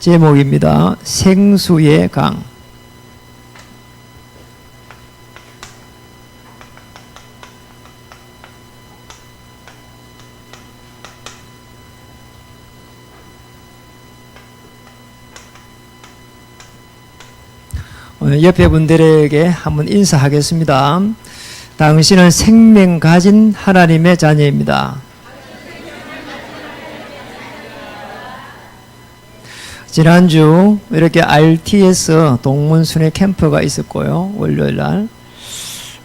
제목입니다. 생수의 강. 어, 옆에 분들에게 한번 인사하겠습니다. 당신은 생명 가진 하나님의 자녀입니다. 지난주 이렇게 RTS 동문순회 캠프가 있었고요. 월요일 날.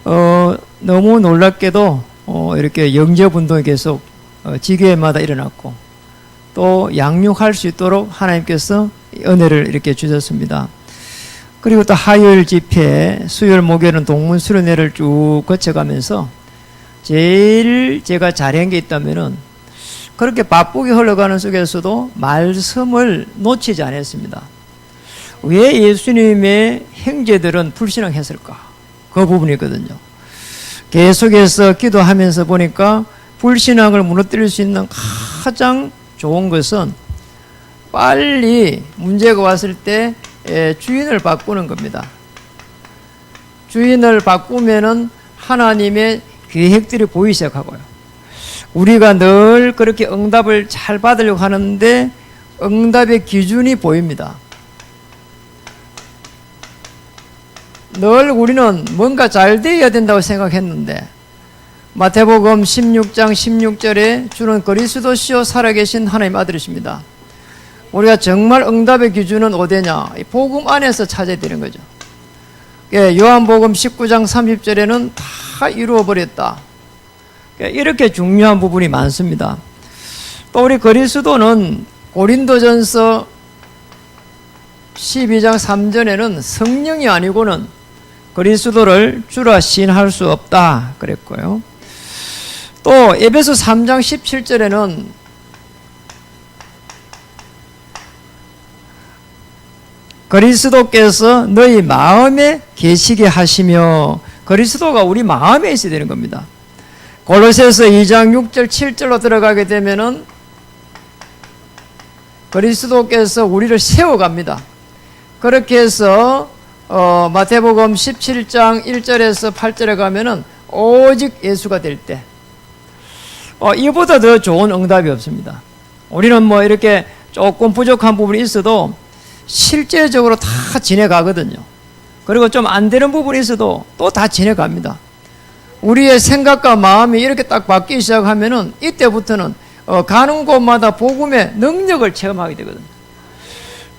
어, 너무 놀랍게도 어, 이렇게 영접 운동이 계속 어, 지교회마다 일어났고 또 양육할 수 있도록 하나님께서 은혜를 이렇게 주셨습니다. 그리고 또 화요일 집회, 수요일 목요일은 동문 수련회를 쭉 거쳐가면서 제일 제가 잘한 게 있다면은 그렇게 바쁘게 흘러가는 속에서도 말씀을 놓치지 않았습니다. 왜 예수님의 형제들은 불신앙했을까? 그 부분이거든요. 계속해서 기도하면서 보니까 불신앙을 무너뜨릴 수 있는 가장 좋은 것은 빨리 문제가 왔을 때 주인을 바꾸는 겁니다. 주인을 바꾸면은 하나님의 계획들이 보이기 시작하고요. 우리가 늘 그렇게 응답을 잘 받으려고 하는데 응답의 기준이 보입니다. 늘 우리는 뭔가 잘 되어야 된다고 생각했는데 마태복음 16장 16절에 주는 그리스도시요 살아계신 하나님 아들이십니다. 우리가 정말 응답의 기준은 어디냐? 복음 안에서 찾아야 되는 거죠. 예, 요한복음 19장 30절에는 다 이루어버렸다. 예, 이렇게 중요한 부분이 많습니다. 또 우리 그리스도는 고린도전서 12장 3절에는 성령이 아니고는 그리스도를 주라 시인할 수 없다 그랬고요. 또 에베소 3장 17절에는 그리스도께서 너희 마음에 계시게 하시며 그리스도가 우리 마음에 있어야 되는 겁니다. 골로새서 2장 6절 7절로 들어가게 되면은 그리스도께서 우리를 세워갑니다. 그렇게 해서 어, 마태복음 17장 1절에서 8절에 가면은 오직 예수가 될 때, 어, 이보다 더 좋은 응답이 없습니다. 우리는 뭐 이렇게 조금 부족한 부분이 있어도 실제적으로 다 지내가거든요. 그리고 좀 안 되는 부분이 있어도 또 다 지내갑니다. 우리의 생각과 마음이 이렇게 딱 바뀌기 시작하면은 이때부터는 어, 가는 곳마다 복음의 능력을 체험하게 되거든요.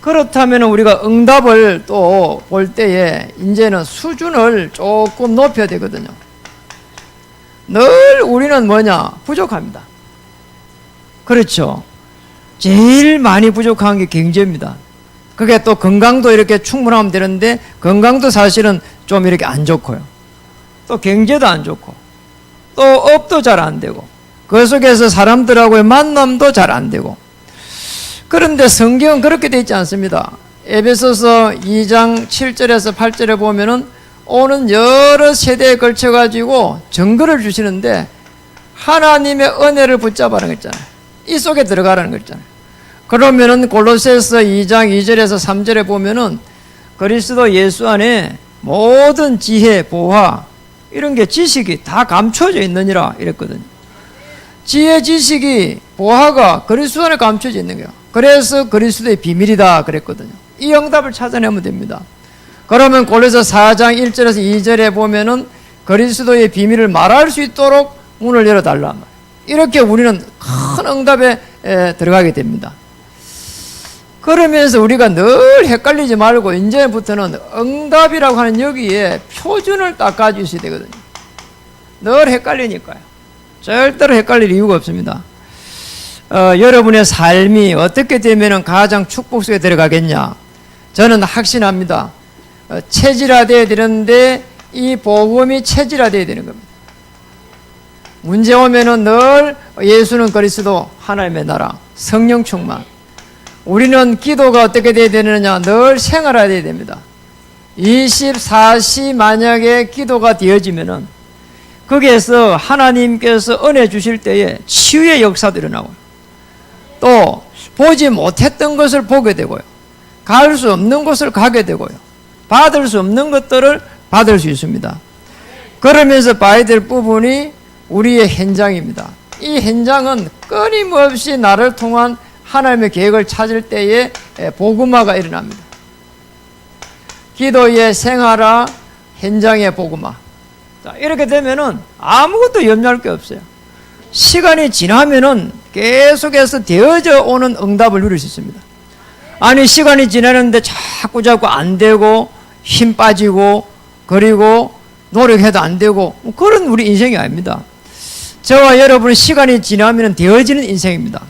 그렇다면 우리가 응답을 또 볼 때에 이제는 수준을 조금 높여야 되거든요. 늘 우리는 뭐냐? 부족합니다. 그렇죠. 제일 많이 부족한 게 경제입니다. 그게 또 건강도 이렇게 충분하면 되는데 건강도 사실은 좀 이렇게 안 좋고요. 또 경제도 안 좋고 또 업도 잘 안 되고 그 속에서 사람들하고의 만남도 잘 안 되고 그런데 성경은 그렇게 되어 있지 않습니다. 에베소서 2장 7절에서 8절에 보면은 오는 여러 세대에 걸쳐 가지고 증거를 주시는데 하나님의 은혜를 붙잡아라는 거 있잖아요. 이 속에 들어가라는 거 있잖아요. 그러면은 골로새서 2장 2절에서 3절에 보면은 그리스도 예수 안에 모든 지혜, 보화 이런 게 지식이 다 감춰져 있느니라 이랬거든요. 지혜, 지식이 보화가 그리스도 안에 감춰져 있는 거예요. 그래서 그리스도의 비밀이다 그랬거든요. 이 응답을 찾아내면 됩니다. 그러면 골로새 4장 1절에서 2절에 보면은 그리스도의 비밀을 말할 수 있도록 문을 열어 달라 말이에요. 이렇게 우리는 큰 응답에 들어가게 됩니다. 그러면서 우리가 늘 헷갈리지 말고 이제부터는 응답이라고 하는 여기에 표준을 딱 가지고 있어야 되거든요. 늘 헷갈리니까요. 절대로 헷갈릴 이유가 없습니다. 어, 여러분의 삶이 어떻게 되면 가장 축복 속에 들어가겠냐? 저는 확신합니다. 어, 체질화되어야 되는데 이 복음이 체질화되어야 되는 겁니다. 문제 오면은 늘 예수는 그리스도 하나님의 나라 성령 충만 우리는 기도가 어떻게 돼야 되느냐 늘 생활해야 됩니다. 24시 만약에 기도가 되어지면은 거기에서 하나님께서 은혜 주실 때에 치유의 역사도 일어나고요. 또 보지 못했던 것을 보게 되고요. 갈 수 없는 곳을 가게 되고요. 받을 수 없는 것들을 받을 수 있습니다. 그러면서 봐야 될 부분이 우리의 현장입니다. 이 현장은 끊임없이 나를 통한 하나님의 계획을 찾을 때에 복음화가 일어납니다. 기도의 생활화, 현장의 복음화. 자, 이렇게 되면은 아무것도 염려할 게 없어요. 시간이 지나면은 계속해서 되어져 오는 응답을 누릴 수 있습니다. 아니, 시간이 지나는데 자꾸 자꾸 안 되고, 힘 빠지고, 그리고 노력해도 안 되고, 뭐 그런 우리 인생이 아닙니다. 저와 여러분은 시간이 지나면 되어지는 인생입니다.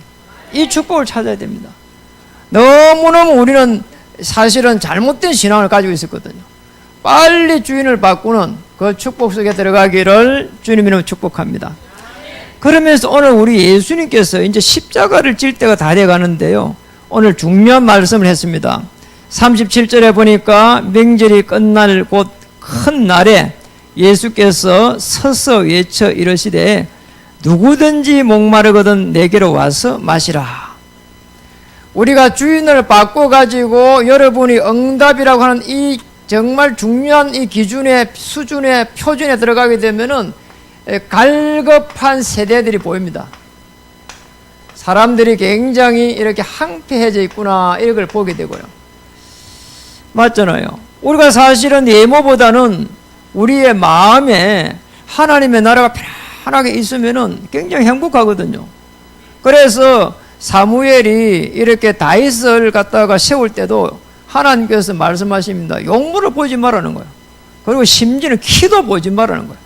이 축복을 찾아야 됩니다. 너무너무 우리는 사실은 잘못된 신앙을 가지고 있었거든요. 빨리 주인을 바꾸는 그 축복 속에 들어가기를 주님 이름 축복합니다. 그러면서 오늘 우리 예수님께서 이제 십자가를 질 때가 다 돼 가는데요. 오늘 중요한 말씀을 했습니다. 37절에 보니까 명절이 끝날 곧 큰 날에 예수께서 서서 외쳐 이르시되 누구든지 목마르거든 내게로 와서 마시라. 우리가 주인을 바꿔 가지고 여러분이 응답이라고 하는 이 정말 중요한 이 기준의 수준의 표준에 들어가게 되면은 갈급한 세대들이 보입니다. 사람들이 굉장히 이렇게 항폐해져 있구나 이걸 보게 되고요. 맞잖아요. 우리가 사실은 예모보다는 우리의 마음에 하나님의 나라가 편하게 있으면은 굉장히 행복하거든요. 그래서 사무엘이 이렇게 다윗을 갖다가 세울 때도 하나님께서 말씀하십니다. 용물을 보지 말라는 거예요. 그리고 심지어는 키도 보지 말라는 거예요.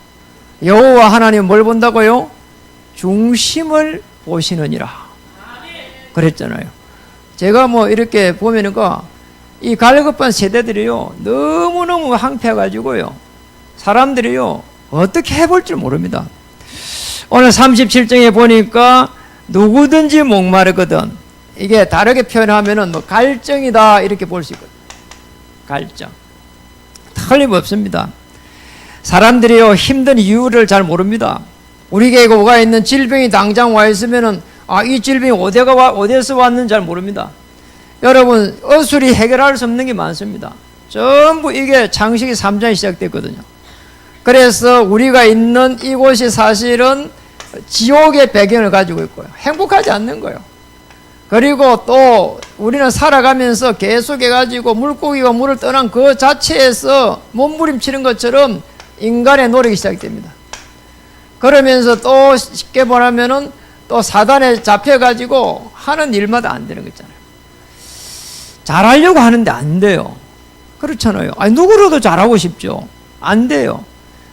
여호와 하나님 뭘 본다고요? 중심을 보시느니라. 그랬잖아요. 제가 뭐 이렇게 보면은가 이 갈급한 세대들이요 너무너무 항폐해가지고요 사람들이요 어떻게 해볼 줄 모릅니다. 오늘 37장에 보니까 누구든지 목마르거든 이게 다르게 표현하면은 뭐 갈증이다 이렇게 볼 수 있거든. 갈증. 틀림없습니다. 사람들이요 힘든 이유를 잘 모릅니다. 우리에게 오가 있는 질병이 당장 와 있으면은 아 이 질병이 어디가 와 어디에서 왔는지 잘 모릅니다. 여러분 어술이 해결할 수 없는 게 많습니다. 전부 이게 창세기 3장이 시작됐거든요. 그래서 우리가 있는 이곳이 사실은 지옥의 배경을 가지고 있고요. 행복하지 않는 거예요. 그리고 또 우리는 살아가면서 계속해 가지고 물고기가 물을 떠난 그 자체에서 몸부림치는 것처럼 인간의 노력이 시작됩니다. 그러면서 또 쉽게 말하면은 또 사단에 잡혀 가지고 하는 일마다 안 되는 거 있잖아요. 잘하려고 하는데 안 돼요. 그렇잖아요. 아니, 누구로도 잘하고 싶죠. 안 돼요.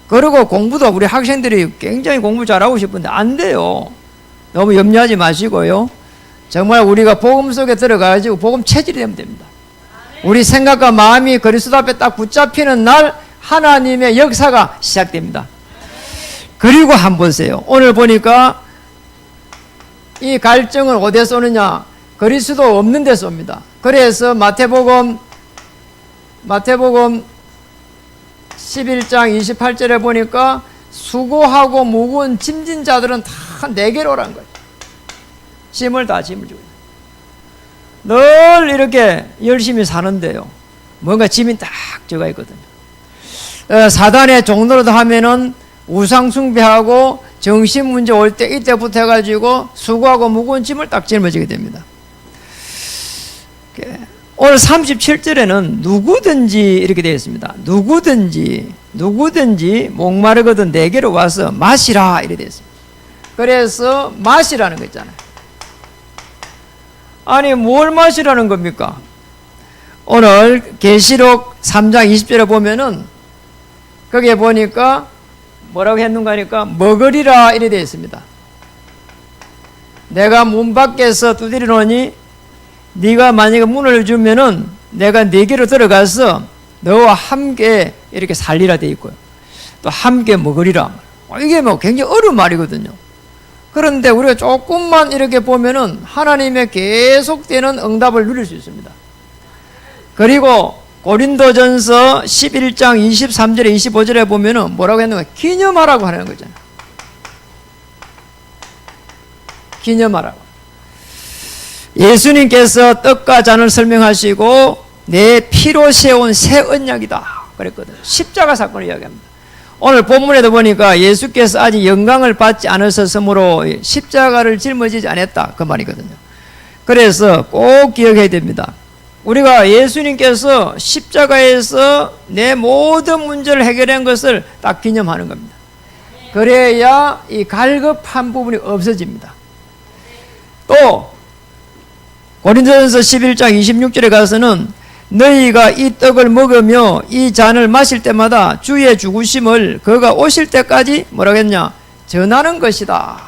그리고 공부도 우리 학생들이 굉장히 공부 잘하고 싶은데 안 돼요. 너무 염려하지 마시고요. 정말 우리가 복음 속에 들어가가지고 복음 체질이 되면 됩니다. 우리 생각과 마음이 그리스도 앞에 딱 붙잡히는 날 하나님의 역사가 시작됩니다. 그리고 한 번 보세요. 오늘 보니까 이 갈증을 어디에 쏘느냐? 그리스도 없는 데 쏩니다. 그래서 마태복음 마태복음 11장 28절에 보니까 수고하고 무거운 짐진 자들은 다 내게로 오란 거예요. 짐을 다 짐을 주고. 늘 이렇게 열심히 사는데요. 뭔가 짐이 딱 들어가 있거든요. 어, 사단의 종로로도 하면은 우상숭배하고 정신 문제 올 때 이때부터 해가지고 수고하고 무거운 짐을 딱 짊어지게 됩니다. 오늘 37절에는 누구든지 이렇게 되어 있습니다. 누구든지, 누구든지 목마르거든 내게로 와서 마시라 이렇게 되어 있습니다. 그래서 마시라는 거 있잖아요. 아니, 뭘 마시라는 겁니까? 오늘 계시록 3장 20절에 보면은 거기에 보니까 뭐라고 했는가 하니까 먹으리라 이래 되어 있습니다. 내가 문 밖에서 두드리노니 네가 만약에 문을 주면은 내가 네게로 들어가서 너와 함께 이렇게 살리라 돼 있고요. 또 함께 먹으리라. 이게 뭐 굉장히 어려운 말이거든요. 그런데 우리가 조금만 이렇게 보면은 하나님의 계속되는 응답을 누릴 수 있습니다. 그리고 고린도전서 11장 23절에 25절에 보면은 뭐라고 했는가? 기념하라고 하는 거잖아요. 기념하라고. 예수님께서 떡과 잔을 설명하시고 내 피로 세운 새 언약이다. 그랬거든. 십자가 사건을 이야기합니다. 오늘 본문에도 보니까 예수께서 아직 영광을 받지 않으셨으므로 십자가를 짊어지지 않았다. 그 말이거든요. 그래서 꼭 기억해야 됩니다. 우리가 예수님께서 십자가에서 내 모든 문제를 해결한 것을 딱 기념하는 겁니다. 그래야 이 갈급한 부분이 없어집니다. 또 고린도전서 11장 26절에 가서는 너희가 이 떡을 먹으며 이 잔을 마실 때마다 주의 죽으심을 그가 오실 때까지 뭐라겠냐 전하는 것이다.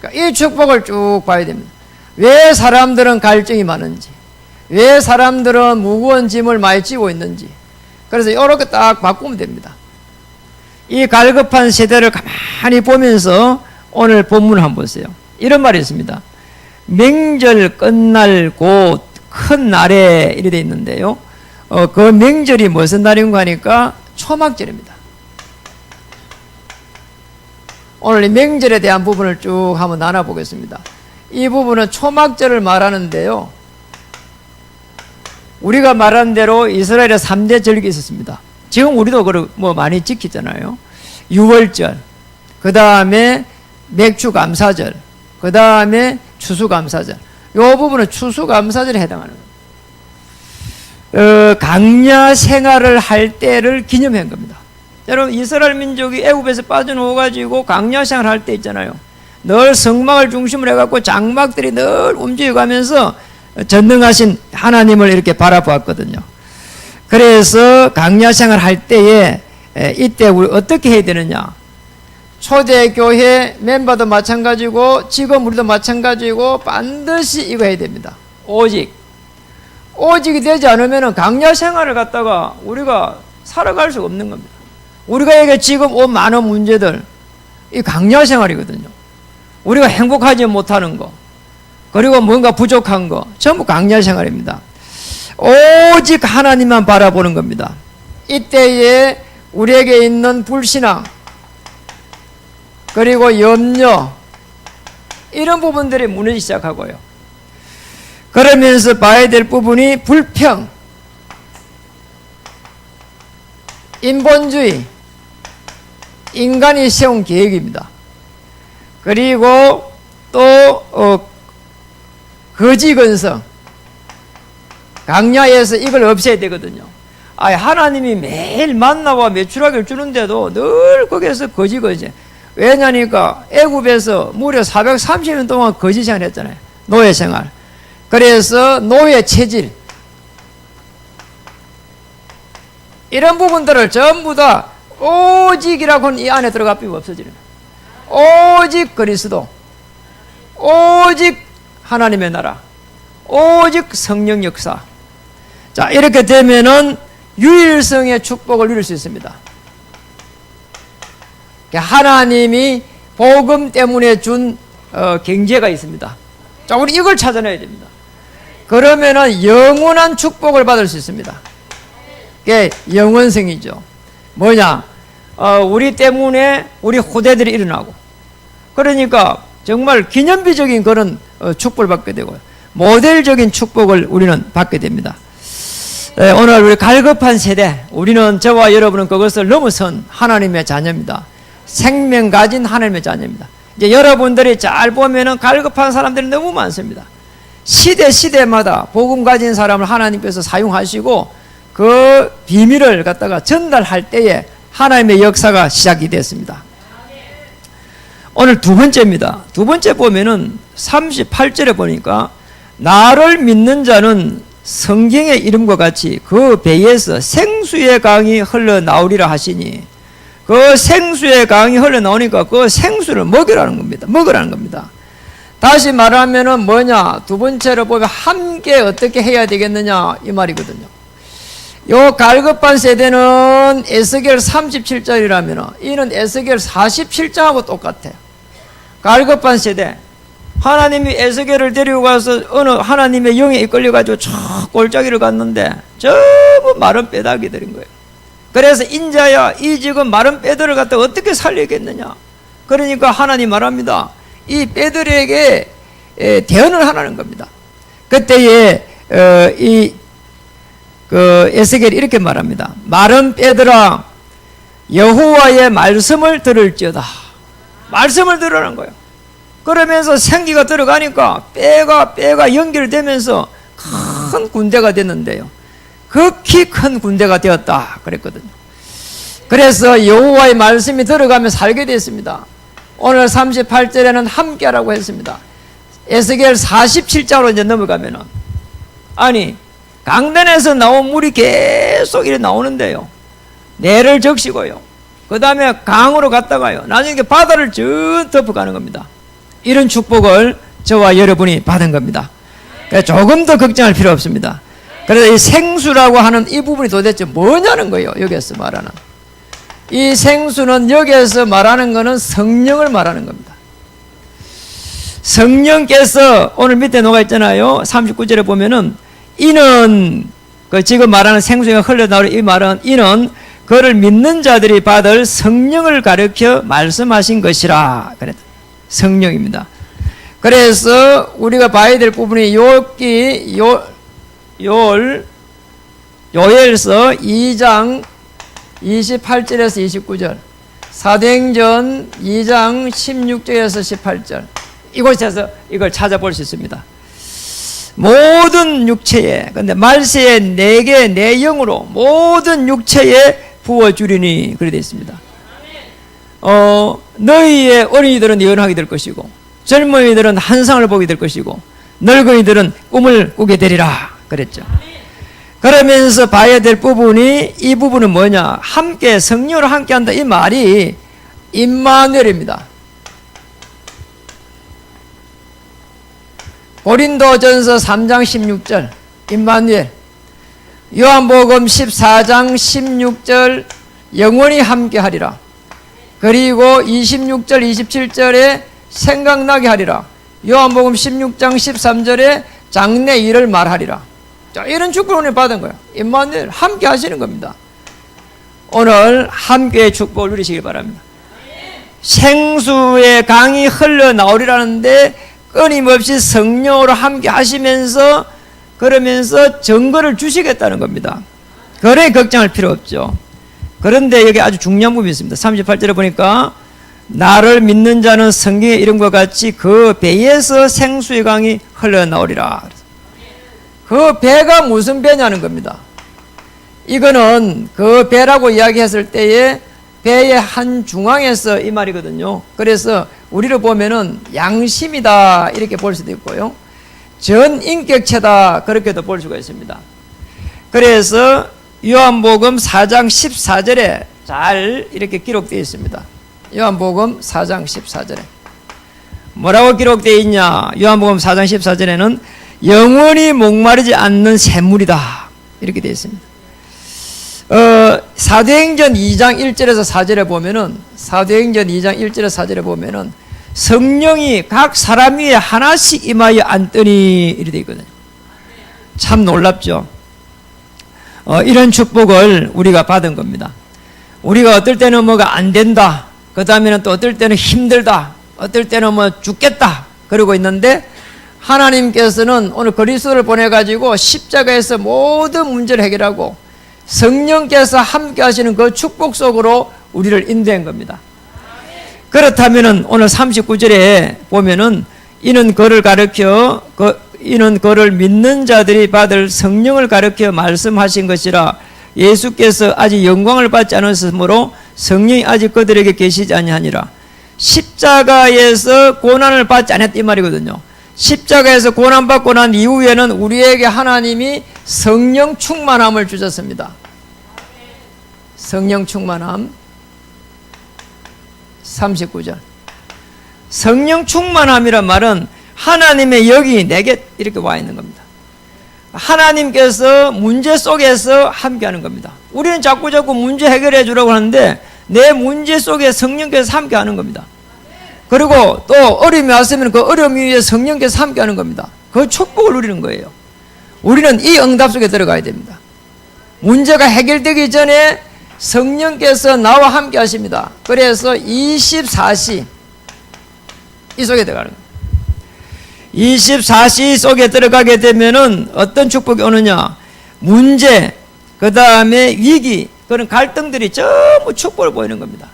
그러니까 이 축복을 쭉 봐야 됩니다. 왜 사람들은 갈증이 많은지, 왜 사람들은 무거운 짐을 많이 지고 있는지, 그래서 이렇게 딱 바꾸면 됩니다. 이 갈급한 세대를 가만히 보면서 오늘 본문을 한번 보세요. 이런 말이 있습니다. 명절 끝날 곧 큰 날에 이래 돼 있는데요. 어, 그 명절이 무슨 날인가 하니까 초막절입니다. 오늘 이 명절에 대한 부분을 쭉 한번 나눠보겠습니다. 이 부분은 초막절을 말하는데요. 우리가 말한 대로 이스라엘의 3대 절기 있었습니다. 지금 우리도 그뭐 많이 지키잖아요. 6월절, 그 다음에 맥주 감사절, 그 다음에 추수감사절. 이 부분은 추수감사절에 해당하는 겁니다. 어, 강야 생활을 할 때를 기념한 겁니다. 여러분 이스라엘 민족이 애굽에서 빠져나와 가지고 강야 생활 할 때 있잖아요. 늘 성막을 중심으로 해갖고 장막들이 늘 움직여가면서 전능하신 하나님을 이렇게 바라보았거든요. 그래서 강야 생활 할 때에 에, 이때 우리 어떻게 해야 되느냐? 초대교회 멤버도 마찬가지고 지금 우리도 마찬가지고 반드시 이거 해야 됩니다. 오직 오직이 되지 않으면 강야 생활을 갖다가 우리가 살아갈 수가 없는 겁니다. 우리가 이게 지금 온 많은 문제들 이 강야 생활이거든요. 우리가 행복하지 못하는 거 그리고 뭔가 부족한 거 전부 강야 생활입니다. 오직 하나님만 바라보는 겁니다. 이때에 우리에게 있는 불신앙 그리고 염려 이런 부분들이 무너지기 시작하고요. 그러면서 봐야 될 부분이 불평, 인본주의, 인간이 세운 계획입니다. 그리고 또 어, 거지건성, 강야에서 이걸 없애야 되거든요. 아, 하나님이 매일 만나와 매출하기를 주는데도 늘 거기에서 거지거지. 왜냐니까 애굽에서 무려 430년 동안 거지 생활했잖아요. 노예 생활. 그래서 노예 체질 이런 부분들을 전부 다 오직이라고는 이 안에 들어가 필요 없어지는. 오직 그리스도, 오직 하나님의 나라, 오직 성령 역사. 자 이렇게 되면은 유일성의 축복을 누릴 수 있습니다. 하나님이 복음 때문에 준 어, 경제가 있습니다. 자, 우리 이걸 찾아내야 됩니다. 그러면은 영원한 축복을 받을 수 있습니다. 그게 영원성이죠. 뭐냐? 어, 우리 때문에 우리 후대들이 일어나고, 그러니까 정말 기념비적인 그런 어, 축복을 받게 되고요. 모델적인 축복을 우리는 받게 됩니다. 네, 오늘 우리 갈급한 세대, 우리는 저와 여러분은 그것을 넘어선 하나님의 자녀입니다. 생명 가진 하나님의 자녀입니다. 이제 여러분들이 잘 보면은 갈급한 사람들이 너무 많습니다. 시대 시대마다 복음 가진 사람을 하나님께서 사용하시고 그 비밀을 갖다가 전달할 때에 하나님의 역사가 시작이 됐습니다. 오늘 두 번째입니다. 두 번째 보면은 38절에 보니까 나를 믿는 자는 성경의 이름과 같이 그 배에서 생수의 강이 흘러나오리라 하시니 그 생수의 강이 흘러나오니까 그 생수를 먹으라는 겁니다. 먹으라는 겁니다. 다시 말하면은 뭐냐? 두 번째로 보면 함께 어떻게 해야 되겠느냐? 이 말이거든요. 요 갈급한 세대는 에스겔 37장이라면 이는 에스겔 47장하고 똑같아요. 갈급한 세대. 하나님이 에스겔을 데리고 가서 어느 하나님의 영에 이끌려 가지고 저 골짜기를 갔는데 전부 마른 뼈다귀 들인 거예요. 그래서 인자야 이 지금 마른 뼈들을 갖다 어떻게 살리겠느냐? 그러니까 하나님 말합니다. 이 뼈들에게 대언을 하라는 겁니다. 그때에 어, 이그 에스겔이 이렇게 말합니다. 마른 뼈들아 여호와의 말씀을 들을지어다. 말씀을 들으라는 거예요. 그러면서 생기가 들어가니까 뼈가 뼈가 연결되면서 큰 군대가 됐는데요. 극히 큰 군대가 되었다 그랬거든요. 그래서 여호와의 말씀이 들어가면 살게 됐습니다. 오늘 38절에는 함께라고 했습니다. 에스겔 47장으로 이제 넘어가면은 아니 강단에서 나온 물이 계속 이래 나오는데요. 내를 적시고요. 그 다음에 강으로 갔다가요. 나중에 바다를 쭉 덮어가는 겁니다. 이런 축복을 저와 여러분이 받은 겁니다. 그러니까 조금 더 걱정할 필요 없습니다. 그래서 이 생수라고 하는 이 부분이 도대체 뭐냐는 거예요. 여기서 말하는. 이 생수는 여기에서 말하는 것은 성령을 말하는 겁니다. 성령께서 오늘 밑에 녹아 있잖아요. 39절에 보면은 이는 그 지금 말하는 생수가 흘러나오는 이 말은 이는 그를 믿는 자들이 받을 성령을 가르쳐 말씀하신 것이라 그랬다. 성령입니다. 그래서 우리가 봐야 될 부분이 요기 요 요엘 요엘서 2장 28절에서 29절 사도행전 2장 16절에서 18절 이곳에서 이걸 찾아볼 수 있습니다. 모든 육체에 근데 말세의 내게 내 영으로 모든 육체에 부어 주리니 그래 되어 있습니다. 어 너희의 어린이들은 예언하게 될 것이고 젊은이들은 한상을 보게 될 것이고 늙은이들은 꿈을 꾸게 되리라 그랬죠. 그러면서 봐야 될 부분이 이 부분은 뭐냐? 함께 성령으로 함께 한다 이 말이 임마누엘입니다. 고린도전서 3장 16절 임마누엘 요한복음 14장 16절 영원히 함께 하리라. 그리고 26절 27절에 생각나게 하리라. 요한복음 16장 13절에 장래 일을 말하리라. 자, 이런 축복을 받은 거예요. 임마누엘 함께 하시는 겁니다. 오늘 함께 축복을 누리시길 바랍니다. 생수의 강이 흘러나오리라는데 끊임없이 성령으로 함께 하시면서 그러면서 증거를 주시겠다는 겁니다. 그래 걱정할 필요 없죠. 그런데 여기 아주 중요한 부분이 있습니다. 38절에 보니까 나를 믿는 자는 성경의 이름과 같이 그 배에서 생수의 강이 흘러나오리라. 그 배가 무슨 배냐는 겁니다. 이거는 그 배라고 이야기했을 때에 배의 한 중앙에서 이 말이거든요. 그래서 우리를 보면은 양심이다 이렇게 볼 수도 있고요. 전 인격체다 그렇게도 볼 수가 있습니다. 그래서 요한복음 4장 14절에 잘 이렇게 기록되어 있습니다. 요한복음 4장 14절에 뭐라고 기록되어 있냐? 요한복음 4장 14절에는 영원히 목마르지 않는 샘물이다 이렇게 되어 있습니다. 어, 사도행전 2장 1절에서 4절에 보면은 사도행전 2장 1절에서 4절에 보면은 성령이 각 사람 위에 하나씩 임하여 앉더니 이렇게 되어 있거든요. 참 놀랍죠. 어, 이런 축복을 우리가 받은 겁니다. 우리가 어떨 때는 뭐가 안 된다. 그 다음에는 또 어떨 때는 힘들다. 어떨 때는 뭐 죽겠다. 그러고 있는데 하나님께서는 오늘 그리스도를 보내 가지고 십자가에서 모든 문제를 해결하고 성령께서 함께 하시는 그 축복 속으로 우리를 인도한 겁니다. 그렇다면은 오늘 39절에 보면은 이는 그를 가르켜 그 이는 그를 믿는 자들이 받을 성령을 가르켜 말씀하신 것이라 예수께서 아직 영광을 받지 않았으므로 성령이 아직 그들에게 계시지 아니하니라 십자가에서 고난을 받지 않았다 이 말이거든요. 십자가에서 고난 받고 난 이후에는 우리에게 하나님이 성령 충만함을 주셨습니다. 성령 충만함 39절 성령 충만함이란 말은 하나님의 영이 내게 이렇게 와 있는 겁니다. 하나님께서 문제 속에서 함께하는 겁니다. 우리는 자꾸 자꾸 문제 해결해 주라고 하는데 내 문제 속에 성령께서 함께하는 겁니다. 그리고 또 어려움이 왔으면 그 어려움 위에 성령께서 함께하는 겁니다. 그 축복을 누리는 거예요. 우리는 이 응답 속에 들어가야 됩니다. 문제가 해결되기 전에 성령께서 나와 함께 하십니다. 그래서 24시 이 속에 들어가는 거예요. 24시 속에 들어가게 되면은 어떤 축복이 오느냐? 문제, 그 다음에 위기, 그런 갈등들이 전부 축복을 보이는 겁니다.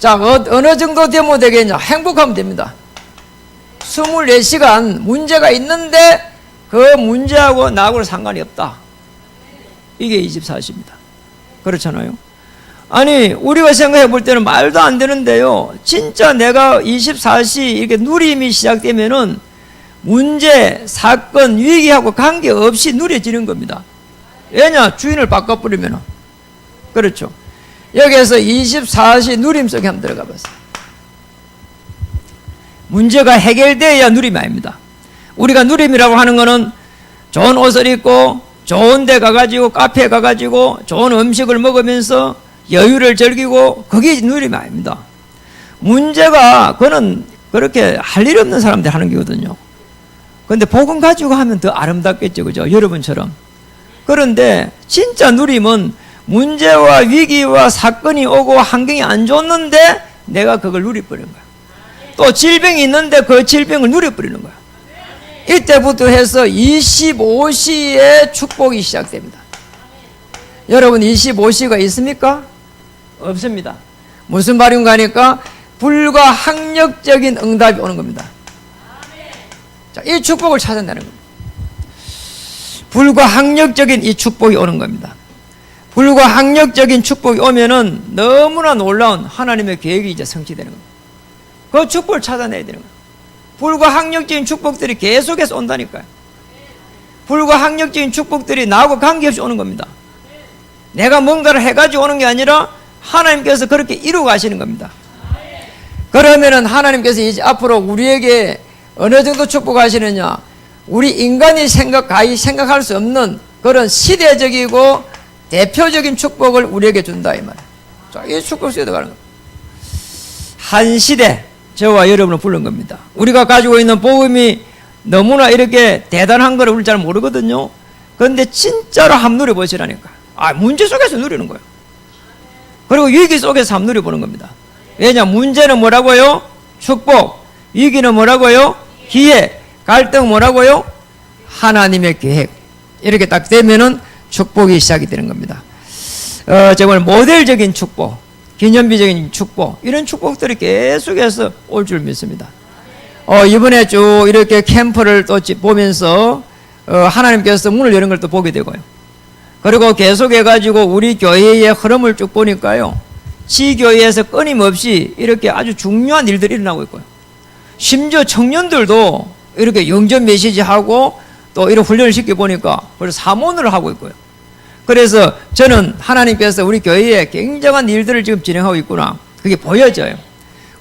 자, 어, 어느 정도 되면 되겠냐? 행복하면 됩니다. 24시간 문제가 있는데 그 문제하고 나하고는 상관이 없다. 이게 24시입니다. 그렇잖아요. 아니, 우리가 생각해 볼 때는 말도 안 되는데요. 진짜 내가 24시 이렇게 누림이 시작되면은 문제, 사건, 위기하고 관계없이 누려지는 겁니다. 왜냐? 주인을 바꿔버리면은. 그렇죠. 여기에서 24시 누림 속에 한번 들어가 봤어요. 문제가 해결돼야 누림이 아닙니다. 우리가 누림이라고 하는 거는 좋은 옷을 입고 좋은 데 가가지고 카페에 가가지고 좋은 음식을 먹으면서 여유를 즐기고 그게 누림이 아닙니다. 문제가 그는 그렇게 할 일 없는 사람들 하는 거거든요. 근데 복음 가지고 하면 더 아름답겠죠. 그죠? 여러분처럼. 그런데 진짜 누림은 문제와 위기와 사건이 오고 환경이 안 좋는데 내가 그걸 누려버리는 거야. 또 질병이 있는데 그 질병을 누려버리는 거야. 이때부터 해서 25시에 축복이 시작됩니다. 여러분 25시가 있습니까? 없습니다. 무슨 말인가 하니까 불가항력적인 응답이 오는 겁니다. 자, 이 축복을 찾아내는 겁니다. 불가항력적인 이 축복이 오는 겁니다. 불가항력적인 축복이 오면은 너무나 놀라운 하나님의 계획이 이제 성취되는 겁니다. 그 축복을 찾아내야 되는 거예요. 불가항력적인 축복들이 계속해서 온다니까요. 불가항력적인 축복들이 나하고 관계없이 오는 겁니다. 내가 뭔가를 해가지고 오는 게 아니라 하나님께서 그렇게 이루어 가시는 겁니다. 그러면은 하나님께서 이제 앞으로 우리에게 어느 정도 축복하시느냐? 우리 인간이 생각, 가히 생각할 수 없는 그런 시대적이고 대표적인 축복을 우리에게 준다, 이. 자, 이 축복 속에 들어가는 겁니다. 한 시대, 저와 여러분을 부른 겁니다. 우리가 가지고 있는 복음이 너무나 이렇게 대단한 걸 우리 잘 모르거든요. 그런데 진짜로 함 누려 보시라니까. 아, 문제 속에서 누리는 거예요. 그리고 위기 속에서 함 누려 보는 겁니다. 왜냐, 문제는 뭐라고요? 축복. 위기는 뭐라고요? 기회. 갈등 뭐라고요? 하나님의 계획. 이렇게 딱 되면은 축복이 시작이 되는 겁니다. 어, 정말 모델적인 축복. 기념비적인 축복 이런 축복들이 계속해서 올 줄 믿습니다. 어, 이번에 쭉 이렇게 캠프를 또 보면서 어, 하나님께서 문을 여는 걸 또 보게 되고요. 그리고 계속해 가지고 우리 교회의 흐름을 쭉 보니까요. 지교회에서 끊임없이 이렇게 아주 중요한 일들이 일어나고 있고요. 심지어 청년들도 이렇게 영전 메시지 하고 또 이런 훈련을 시켜 보니까 벌써 사모를 하고 있고요. 그래서 저는 하나님께서 우리 교회에 굉장한 일들을 지금 진행하고 있구나. 그게 보여져요.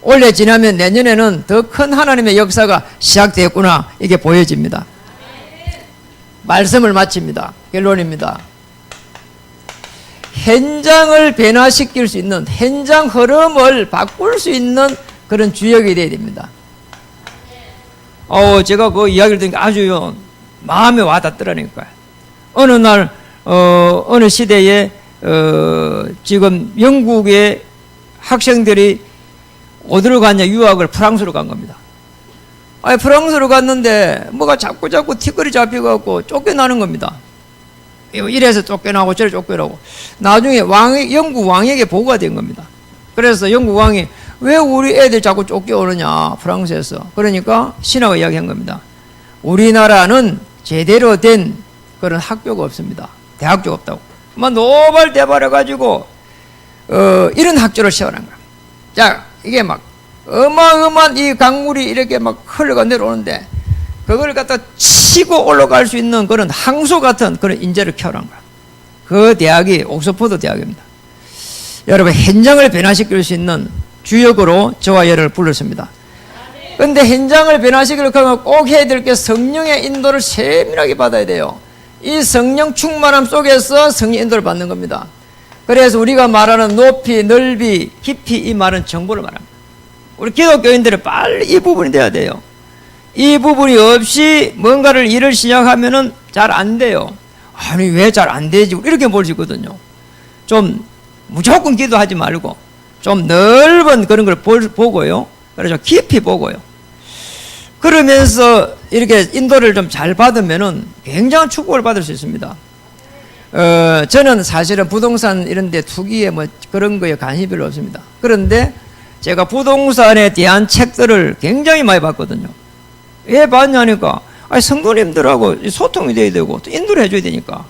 올해 지나면 내년에는 더 큰 하나님의 역사가 시작되었구나. 이게 보여집니다. 말씀을 마칩니다. 결론입니다. 현장을 변화시킬 수 있는, 현장 흐름을 바꿀 수 있는 그런 주역이 되어야 됩니다. 어, 제가 그 이야기를 듣니까 아주 마음에 와닿더라니까요. 어느 날, 어, 어느 시대에, 어, 지금 영국의 학생들이 어디로 갔냐, 유학을 프랑스로 간 겁니다. 아니, 프랑스로 갔는데, 뭐가 자꾸 자꾸 티끌이 잡혀갖고 쫓겨나는 겁니다. 이래서 쫓겨나고 저래 쫓겨나고. 나중에 왕, 영국 왕에게 보고가 된 겁니다. 그래서 영국 왕이 왜 우리 애들 자꾸 쫓겨오느냐, 프랑스에서. 그러니까 신하가 이야기한 겁니다. 우리나라는 제대로 된 그런 학교가 없습니다. 대학교 없다고. 막 노발대발해가지고, 어, 이런 학교를 세워난 거야. 자, 이게 막 어마어마한 이 강물이 이렇게 막 흘러가 내려오는데, 그걸 갖다 치고 올라갈 수 있는 그런 항소 같은 그런 인재를 키워난 거야. 그 대학이 옥스퍼드 대학입니다. 여러분, 현장을 변화시킬 수 있는 주역으로 저와 얘를 불렀습니다. 근데 현장을 변화시키려면 꼭 해야 될 게 성령의 인도를 세밀하게 받아야 돼요. 이 성령 충만함 속에서 성령 인도를 받는 겁니다. 그래서 우리가 말하는 높이, 넓이, 깊이 이 말은 정보를 말합니다. 우리 기독교인들은 빨리 이 부분이 돼야 돼요. 이 부분이 없이 뭔가를 일을 시작하면은 잘 안 돼요. 아니, 왜 잘 안 되지? 이렇게 있거든요. 좀 무조건 기도하지 말고 좀 넓은 그런 걸 보고요. 그래서 깊이 보고요. 그러면서 이렇게 인도를 좀 잘 받으면은 굉장한 축복을 받을 수 있습니다. 어, 저는 사실은 부동산 이런 데 투기에 뭐 그런 거에 관심이 별로 없습니다. 그런데 제가 부동산에 대한 책들을 굉장히 많이 봤거든요. 왜 봤냐니까, 아니, 성도님들하고 소통이 돼야 되고, 또 인도를 해줘야 되니까.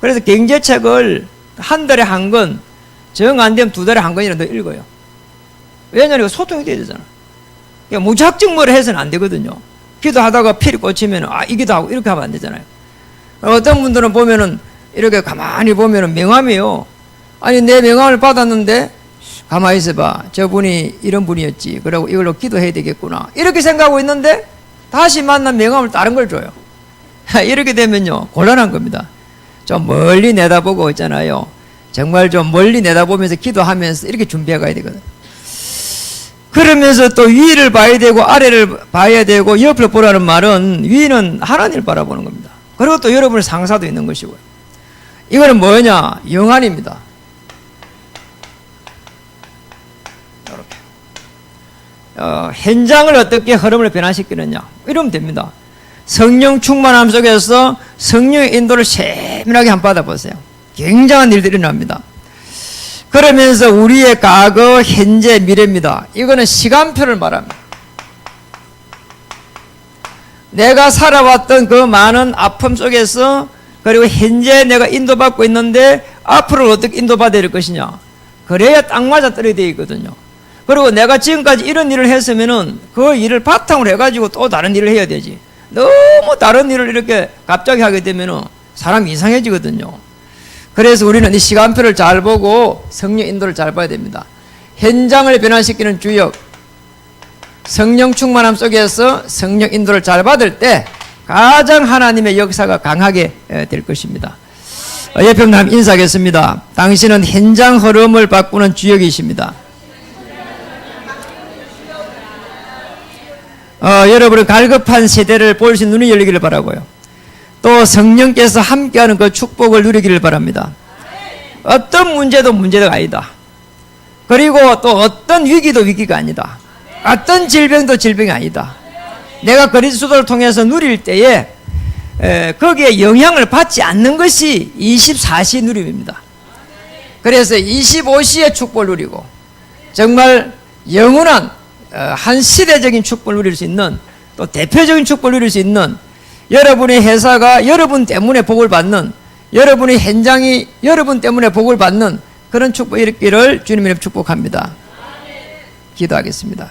그래서 경제책을 한 달에 한 권, 정 안 되면 두 달에 한 권이라도 읽어요. 왜냐면 소통이 돼야 되잖아. 그러니까 무작정으로 해서는 안 되거든요. 기도하다가 필이 꽂히면, 아, 이 기도 하고 이렇게 하면 안 되잖아요. 어떤 분들은 보면은, 이렇게 가만히 보면은 명함이요. 아니, 내 명함을 받았는데, 가만히 있어봐. 저분이 이런 분이었지. 그리고 이걸로 기도해야 되겠구나. 이렇게 생각하고 있는데, 다시 만난 명함을 다른 걸 줘요. 이렇게 되면요, 곤란한 겁니다. 좀 멀리 내다보고 있잖아요. 정말 좀 멀리 내다보면서 기도하면서 이렇게 준비해 가야 되거든. 그러면서 또 위를 봐야 되고 아래를 봐야 되고 옆을 보라는 말은 위는 하나님을 바라보는 겁니다. 그리고 또 여러분의 상사도 있는 것이고요. 이거는 뭐냐? 영안입니다. 이렇게. 어, 현장을 어떻게 흐름을 변화시키느냐. 이러면 됩니다. 성령 충만함 속에서 성령의 인도를 세밀하게 한번 받아보세요. 굉장한 일들이 일어납니다. 그러면서 우리의 과거, 현재, 미래입니다. 이거는 시간표를 말합니다. 내가 살아왔던 그 많은 아픔 속에서 그리고 현재 내가 인도받고 있는데 앞으로 어떻게 인도받아야 될 것이냐. 그래야 딱 맞아 떨어야 되어 있거든요. 그리고 내가 지금까지 이런 일을 했으면은 그 일을 바탕으로 해가지고 또 다른 일을 해야 되지. 너무 다른 일을 이렇게 갑자기 하게 되면은 사람이 이상해지거든요. 그래서 우리는 이 시간표를 잘 보고 성령 인도를 잘 봐야 됩니다. 현장을 변화시키는 주역, 성령 충만함 속에서 성령 인도를 잘 받을 때 가장 하나님의 역사가 강하게 에, 될 것입니다. 어, 옆에 남 인사하겠습니다. 당신은 현장 흐름을 바꾸는 주역이십니다. 어, 여러분은 갈급한 세대를 볼 수 있는 눈이 열리기를 바라고요. 또 성령께서 함께하는 그 축복을 누리기를 바랍니다. 어떤 문제도 문제가 아니다. 그리고 또 어떤 위기도 위기가 아니다. 어떤 질병도 질병이 아니다. 내가 그리스도를 통해서 누릴 때에 에, 거기에 영향을 받지 않는 것이 24시 누림입니다. 그래서 25시의 축복을 누리고 정말 영원한 어, 한 시대적인 축복을 누릴 수 있는 또 대표적인 축복을 누릴 수 있는 여러분의 회사가 여러분 때문에 복을 받는 여러분의 현장이 여러분 때문에 복을 받는 그런 축복이 있기를 주님 이름 축복합니다. 기도하겠습니다.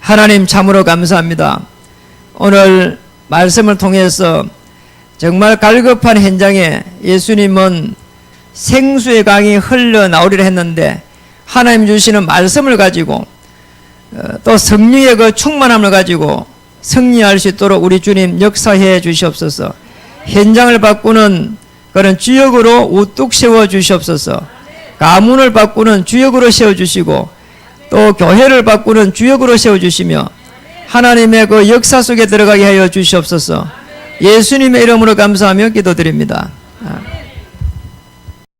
하나님 참으로 감사합니다. 오늘 말씀을 통해서 정말 갈급한 현장에 예수님은 생수의 강이 흘러나오리라 했는데 하나님 주시는 말씀을 가지고 어, 또 성령의 그 충만함을 가지고 승리할 수 있도록 우리 주님 역사해 주시옵소서. 현장을 바꾸는 그런 주역으로 우뚝 세워 주시옵소서. 가문을 바꾸는 주역으로 세워 주시고 또 교회를 바꾸는 주역으로 세워 주시며 하나님의 그 역사 속에 들어가게 하여 주시옵소서. 예수님의 이름으로 감사하며 기도드립니다. 아.